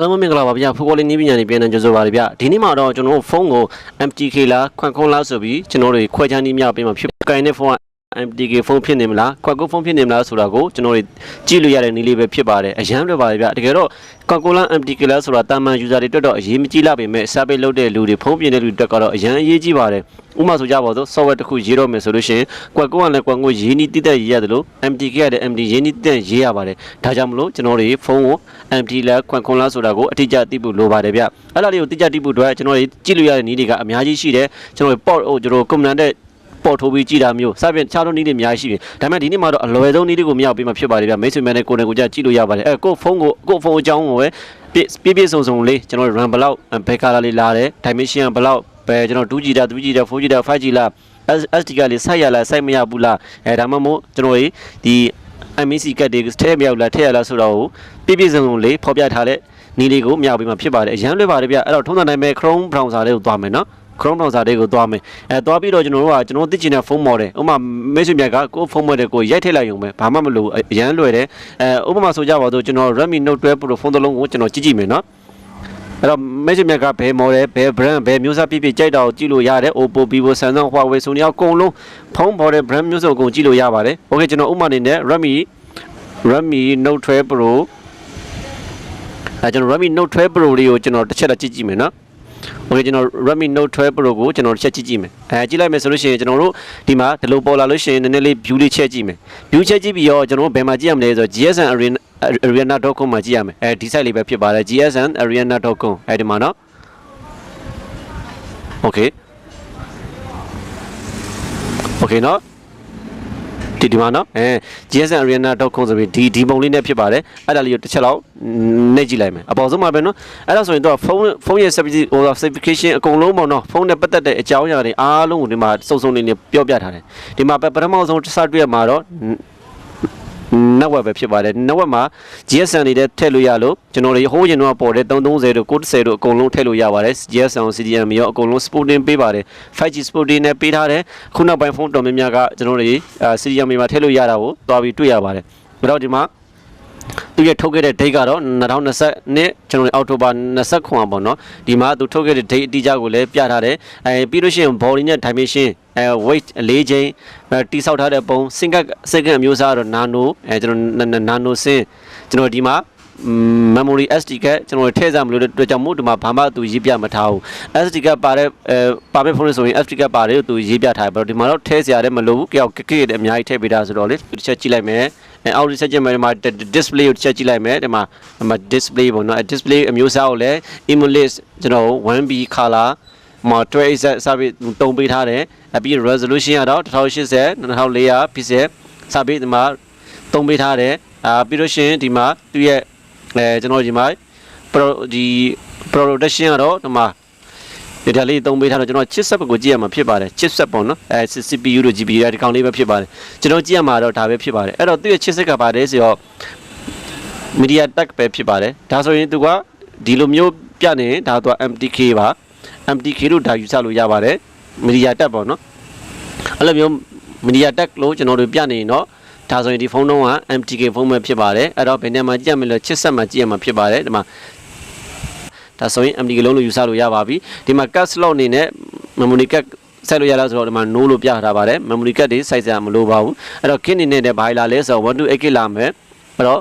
အားလုံးမင်္ဂလာပါဗျာဖူဘောလီနီးပညာနေပြန်နေကြဆိုပါရဗျာဒီနေ့မှာတော့ကျွန်တော်တို့ဖုန်းကို MTK လားခွန်ခွန်လားဆိုပြီးကျွန်တော်တို့ခွဲခြားနည်းများပြင်မှာဖြစ်ကိုင်တဲ့ဖုန်းက MTK ဖုန်းဖြစ်နေမလားခွန်ကွန်ဖုန်းဖြစ်နေမလားဆိုတာကိုကျွန်တော်တို့ကြည့်လို့ရတဲ့နည်းလေးပဲဖြစ်ပါတယ်အရန်လွယ်ပါတယ်ဗျာတကယ်တော့ခွန်ကွန်လား MTK လားဆိုတာတာမန် user တွေအတွက်တော့အရေးမကြီးလာပေမဲ့ survey လုပ်တဲ့လူတွေဖုန်းပြင်တဲ့လူတွေအတွက်ကတော့အရန်အရေးကြီးပါတယ်ဥပမာဆိုကြပါစို့ software တစ်ခုရေးတော့မယ်ဆိုလို့ရှိရင်ကွက်ကွန်ကလည်းကွက်ကွန်ရေးနည်းတိတက်ရေးရတယ်လို့ MTK ကလည်း MT ရေးနည်းတိတက်ရေးရပါတယ်ဒါကြောင့်မလို့ကျွန်တော်တို့ဖုန်းကို MT လားခွန်ခွန်လားဆိုတာကိုအတိအကျသိဖို့လိုပါတယ်ဗျအဲ့ဒါလေးကိုတိကျသိဖို့အတွက်ကျွန်တော်တို့ကြည့်လို့ရတဲ့နည်းတွေကအများကြီးရှိတယ်ကျွန်တော်တို့ port ဟိုကျွန်တော်တို့ command တဲ့ ပေါ်ထိုးပြီးကြည့်တာမျိုးစသဖြင့်ခြားသောနည်းတွေအများကြီးရှိတယ်ဒါပေမဲ့ဒီနေ့မှာတော့အလွယ်ဆုံးနည်းတွေကိုမရောက်ပြီးမှဖြစ်ပါတယ်ဗျမိတ်ဆွေများနဲ့ကိုယ်နဲ့ကိုယ်ကြကြည့်လို့ရပါတယ်အဲကိုယ့်ဖုန်းကိုကိုယ့်ဖုန်းအကြောင်းကိုပဲပြည့်ပြည့်ပြည့်စုံစုံလေးကျွန်တော်တို့ RAM ဘယ်လောက်ဘယ်ကာလာလေးလာတယ် dimension ဘယ်လောက်ပဲကျွန်တော် 2G တာ 3G တာ 4G တာ 5G လား SD ကလေးစိုက်ရလားစိုက်မရဘူးလားအဲဒါမှမဟုတ်ကျွန်တော်ဒီ MAC ကတ်တွေထဲမရောက်လားထဲရလားဆိုတော့ပြည့်ပြည့်စုံစုံလေးဖော်ပြထားတဲ့နည်းလေးကိုမြောက်ပြီးမှဖြစ်ပါတယ်အရန်လွယ်ပါတယ်ဗျအဲ့တော့ထုံးစံတိုင်းပဲ Chrome browser လေးကိုသွားမယ်နော် Chrome browser လေးကိုသွားမယ်အဲသွားပြီးတော့ကျွန်တော်တို့ကကျွန်တော်သိချင်တဲ့ဖုန်း model ဥပမာမိတ်ဆွေမြတ်ကကိုယ့်ဖုန်း model ကိုရိုက်ထည့်လိုက်ရုံပဲဘာမှမလိုအရန်လွယ်တယ်အဲဥပမာဆိုကြပါတော့ကျွန်တော် Redmi Note 12 Pro ဖုန်းတစ်လုံးကိုကျွန်တော်ကြည့်ကြည့်မယ်နော်အဲ့တော့မိတ်ဆွေမြတ်ကဘယ် model ဘယ် brand ဘယ်မျိုးစားပြည့်ပြည့်ကြိုက်တာကိုကြည့်လို့ရတယ် Oppo Vivo Samsung Huawei Sony အကုန်လုံးဖုန်း model brand မျိုးစုံအကုန်ကြည့်လို့ရပါတယ်။ Okay ကျွန်တော်ဥပမာအနေနဲ့ Redmi Redmi Note 12 Pro အဲကျွန်တော် Redmi Note 12 Pro လေးကိုကျွန်တော်တစ်ချက်တော့ကြည့်ကြည့်မယ်နော်။ Okay ကျွန်တော် Redmi Note 12 Pro ကိုကျွန်တော်တစ်ချက်ကြည့်ကြည့်မယ်။အဲကြည့်လိုက်မယ်ဆိုလို့ရှိရင်ကျွန်တော်တို့ဒီမှာဒီလိုပေါ်လာလို့ရှိရင်နည်းနည်းလေး view လေးချက်ကြည့်မယ်။ view ချက်ကြည့်ပြီးတော့ကျွန်တော်တို့ဘယ်မှာကြည့်ရမလဲဆိုတော့ GSM Arena arena.com မှာကြည့်ရမယ်။အဲဒီ site လေးပဲဖြစ်ပါတယ် GSM arena.com အဲဒီမှာနော်။ Okay Okay နော် ဒီဒီမှာနော်အဲ GSM arena.com ဆိုပြီးဒီဒီပုံလေးနဲ့ဖြစ်ပါတယ်အဲ့ဒါလေးကိုတစ်ချက်လောက်နှိပ်ကြည့်လိုက်မယ်အပေါ်ဆုံးမှာပဲနော်အဲ့ဒါဆိုရင်တော့ဖုန်းဖုန်းရဲ့ certificate ဟို certification အကုန်လုံးပေါ့နော်ဖုန်းနဲ့ပတ်သက်တဲ့အကြောင်းအရာတွေအားလုံးကိုဒီမှာစုံစုံနေနေပြောပြထားတယ်ဒီမှာပထမဆုံးစတွေ့ရမှာတော့ network ပဲဖြစ်ပါတယ် network မှာ GSM တွေထည့်လို့ရလို့ကျွန်တော်တို့ဟိုးရင်တော့ပေါ်တဲ့330တို့930တို့အကုန်လုံးထည့်လို့ရပါတယ် GSM CDM ရောအကုန်လုံး supporting ပေးပါတယ် 5G supporting နဲ့ပေးထားတယ်ခုနောက်ပိုင်းဖုန်းတော်များများကကျွန်တော်တို့ CDM မှာထည့်လို့ရတာကိုသွားပြီးတွေ့ရပါတယ်ဒါတော့ဒီမှာ သူရထုတ်ခဲ့တဲ့ date ကတော့2020နှစ်ကျွန်တော်တို့အောက်တိုဘာ29ပေါ့နော်ဒီမှာသူထုတ်ခဲ့တဲ့ date အတိအကျကိုလည်းပြထားတယ်အဲပြီးလို့ရှိရင် body နဲ့ dimension အဲ weight ၄ချိန်တိဆောက်ထားတဲ့ပုံ single second အမျိုးအစားကတော့ nano အဲကျွန်တော် nano sin ကျွန်တော်ဒီမှာ memory SD ကကျွန်တော်ထည့်စားမလို့တဲ့အတွက်ကြောင့်မို့ဒီမှာဘာမှသူရေးပြမထားဘူး SD ကပါတဲ့အဲပါမဲ့ဖုန်းလေးဆိုရင် SD ကပါတယ်သူရေးပြထားတယ်ပြီးတော့ဒီမှာတော့ထည့်စရာလည်းမလိုဘူးကြောက်ကိကိအများကြီးထည့်ပေးတာဆိုတော့လေတစ်ချက်ကြည့်လိုက်မယ်အဲအောက်ဒီဆက်ကြည့်မယ်ဒီမှာ display ကိုတစ်ချက်ကြည့်လိုက်မယ်ဒီမှာဒီမှာ display ပေါ့နော် display အမျိုးအစားကိုလည်း emulate ကျွန်တော် 1B color မှာ12 set စပြီးတုံပေးထားတယ်အပြီး resolution ကတော့1080 2400 pixel စပြီးဒီမှာတုံပေးထားတယ်အာပြီးလို့ရှိရင်ဒီမှာသူရဲ့ အဲကျွန်တော်ဒီမှာ pro ဒီ production ကတော့ဒီမှာဒီဒါလေးသုံးပေးထားတော့ကျွန်တော် chipset ကိုကြည့်ရမှာဖြစ်ပါတယ် chipset ပေါ့နော်အဲ CPU တို့ GPU တွေဒီကောင်လေးပဲဖြစ်ပါတယ်ကျွန်တော်ကြည့်ရမှာတော့ဒါပဲဖြစ်ပါတယ်အဲ့တော့သူ့ရဲ့ chipset ကပါတယ်ဆိုတော့ MediaTek ပဲဖြစ်ပါတယ်ဒါဆိုရင်သူကဒီလိုမျိုးပြနေဒါတော့ MTK ပါ MTK လို့ဒါယူဆလို့ရပါတယ် MediaTek ပေါ့နော်အဲ့လိုမျိုး MediaTek လို့ကျွန်တော်တို့ပြနေရင်တော့ ဒါဆိုရင်ဒီဖုန်းတော့က MTK ဖုန်းပဲဖြစ်ပါတယ်အဲ့တော့ဘယ်နေရာမှာကြည့်ရမလဲချစ်ဆက်မှာကြည့်ရမှာဖြစ်ပါတယ်ဒီမှာဒါဆိုရင် MTK လုံးလို့ယူဆလို့ရပါပြီဒီမှာ card slot အနေနဲ့ memory card ဆက်လို့ရလားဆိုတော့ဒီမှာ no လို့ပြထားပါတယ် memory card တွေစိုက်စရာမလိုပါဘူးအဲ့တော့ kit အနေနဲ့ဘာလာလဲဆိုတော့ 128K လာမယ်အဲ့တော့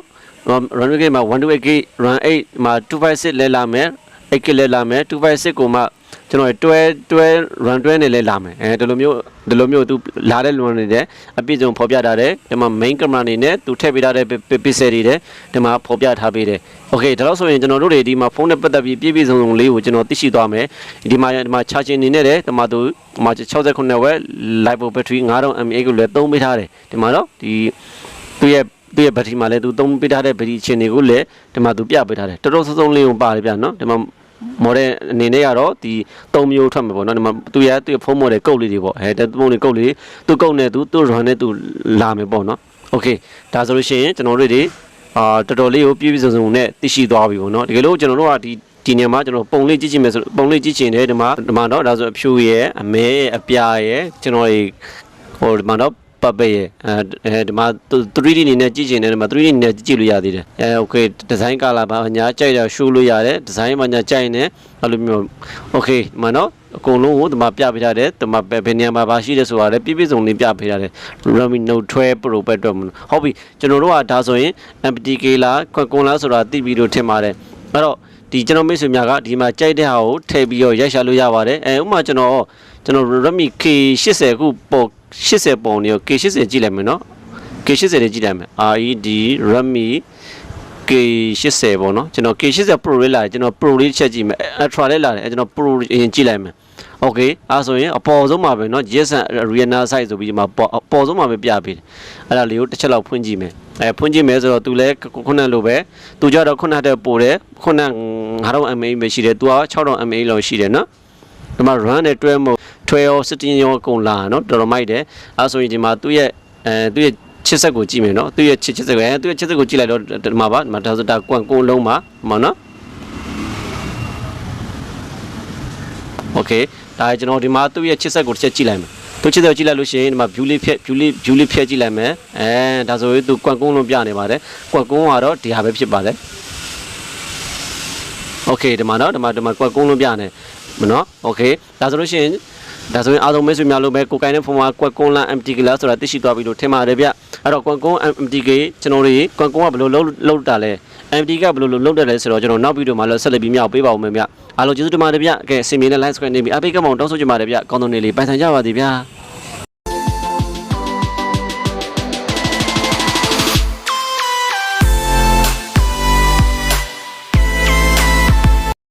run rate မှာ 128K run 8မှာ256လဲလာမယ် 8K လဲလာမယ်256ကိုမှ ကျွန်တော်တွဲတွဲ run တွဲနဲ့လဲလာမယ်အဲဒီလိုမျိုးဒီလိုမျိုးသူလာတဲ့လွန်နေတဲ့အပြည့်စုံဖော်ပြထားတယ်ဒီမှာ main camera အနေနဲ့သူထည့်ပေးထားတဲ့ pixel တွေတဲ့ဒီမှာဖော်ပြထားပေးတယ် okay ဒါတော့ဆိုရင်ကျွန်တော်တို့တွေဒီမှာဖုန်းနဲ့ပတ်သက်ပြီးပြည့်ပြည့်စုံစုံလေးကိုကျွန်တော်သိရှိသွားမယ်ဒီမှာဒီမှာ charging အနေနဲ့တဲ့ဒီမှာသူဒီမှာ69ဝက် live battery 9000 mAh ကိုလည်းသုံးပေးထားတယ်ဒီမှာတော့ဒီသူရဲ့သူရဲ့ဘက်ထရီမှာလည်းသူသုံးပေးထားတဲ့ဘက်ထရီအခြေအနေကိုလည်းဒီမှာသူပြပေးထားတယ်တော်တော်စုံစုံလေးကိုပါတယ်ဗျာနော်ဒီမှာ model အနေနဲ့ကတော့ဒီ၃မျိုးထွက်မှာပေါ့နော်ဒီမှာသူရသူရဖုန်း model ကုတ်လေးတွေပေါ့အဲတပုံလေးကုတ်လေးသူကုတ်နဲ့သူသူ run နဲ့သူလာမယ်ပေါ့နော် okay ဒါဆိုလို့ရှိရင်ကျွန်တော်တို့တွေအာတော်တော်လေးကိုပြည့်ပြည့်စုံစုံနဲ့သိရှိသွားပြီပေါ့နော်တကယ်လို့ကျွန်တော်တို့ကဒီဒီနေရာမှာကျွန်တော်ပုံလေးကြည့်ချင်မယ်ဆိုပုံလေးကြည့်ချင်တယ်ဒီမှာဒီမှာတော့ဒါဆိုအဖြူရယ်အမဲရယ်အပြာရယ်ကျွန်တော်တွေဟိုဒီမှာတော့ ပ ပတ်ပဲရဲ့အဲအဲဒီမှာ 3D အနေနဲ့ကြည့်ချင်တယ်ဒီမှာ 3D အနေနဲ့ကြည့်လို့ရသေးတယ်အဲโอเคဒီဇိုင်းကလာပါညာကြိုက်တာရှိုးလို့ရတယ်ဒီဇိုင်းမှာညာကြိုက်နေအဲ့လိုမျိုးโอเคဒီမှာနော်အကုန်လုံးကိုဒီမှာပြပေးထားတယ်ဒီမှာဘယ်ဘယ်နေရာမှာပါရှိတယ်ဆိုတာလည်းပြည့်ပြည့်စုံလေးပြပေးထားတယ် Redmi Note 12 Pro ပဲအတွက်မလို့ဟုတ်ပြီကျွန်တော်တို့ကဒါဆိုရင် MPTK လားခွက်ကွန်လားဆိုတာသိပြီးလို့ထင်ပါတယ်အဲ့တော့ဒီကျွန်တော်မိတ်ဆွေများကဒီမှာကြိုက်တဲ့ဟာကိုထည့်ပြီးတော့ရိုက်ရှာလို့ရပါတယ်အဲဥပမာကျွန်တော်ကျွန်တော် Redmi K80 ခုပေါ် 80ပုံနေရော K80 ကြည့်လိုက်မယ်နော် K80 လေးကြည့်လိုက်မယ် RED Redmi K80 ပေါ့နော်ကျွန်တော် K80 Pro လေးလာတယ်ကျွန်တော် Pro လေးတစ်ချက်ကြည့်မယ် Ultra လေးလာတယ်အဲကျွန်တော် Pro အရင်ကြည့်လိုက်မယ် Okay အဲဆိုရင်အပေါ်ဆုံးမှာပဲเนาะ Jason Arena site ဆိုပြီးဒီမှာပေါ်အပေါ်ဆုံးမှာပဲပြပေးတယ်အဲ့ဒါလေးကိုတစ်ချက်လောက်ဖွင့်ကြည့်မယ်အဲဖွင့်ကြည့်မယ်ဆိုတော့ तू လဲခုနကလိုပဲ तू ကြတော့ခုနတဲ့ပို့တယ်ခုန9000 mAh ပဲရှိတယ် तू က6000 mAh လောက်ရှိတယ်เนาะဒီမှာ run နဲ့တွဲမို့ 12ရော16ရောအကုန်လာเนาะတော်တော်မိုက်တယ်အဲဆိုရင်ဒီမှာသူ့ရဲ့အဲသူ့ရဲ့ချစ်ဆက်ကိုကြည့်မယ်เนาะသူ့ရဲ့ချစ်ချစ်ဆက်ကိုအဲသူ့ရဲ့ချစ်ဆက်ကိုကြည့်လိုက်တော့ဒီမှာပါဒီမှာဒါဆိုဒါကွန်ကုန်းလုံးပါဒီမှာเนาะ โอเคဒါကျွန်တော်ဒီမှာသူ့ရဲ့ချစ်ဆက်ကိုတစ်ချက်ကြည့်လိုက်မယ်သူချစ်ဆက်ကိုကြည့်လိုက်လို့ရှိရင်ဒီမှာ view လေးဖြက် view လေး view လေးဖြက်ကြည့်လိုက်မယ်အဲဒါဆိုရင်သူကွက်ကုန်းလုံးပြနေပါတယ်ကွက်ကုန်းကတော့ဒီဟာပဲဖြစ်ပါတယ်โอเคဒီမှာနော်ဒီမှာဒီမှာကွက်ကုန်းလုံးပြနေမနော်โอเคဒါဆိုလို့ရှိရင် ဒါဆိုရင်အားလုံးမိတ်ဆွေများလို့ပဲကိုကိုင်းတဲ့ဖုန်းမှာကွက်ကုန်းလန် MTK လားဆိုတာသိရှိသွားပြီလို့ထင်ပါတယ်ဗျအဲ့တော့ကွက်ကုန်း MTK ကျွန်တော်တို့ကွက်ကုန်းကဘယ်လိုလုပ်လုပ်တာလဲ MD ကဘယ်လိုလုပ်လုပ်တယ်လဲဆိုတော့ကျွန်တော်နောက်ဗီဒီယိုမှာလည်းဆက်လက်ပြီးမြောက်ပေးပါဦးမယ်ဗျအားလုံးကျေးဇူးတင်ပါတယ်ဗျကဲစင်မြေနဲ့ live screen နေပြီအပိတ်ကမောင်တောင်းဆိုကြပါတယ်ဗျကောင်းတုံးနေလေးပိုင်ဆိုင်ကြပါသည်ဗျ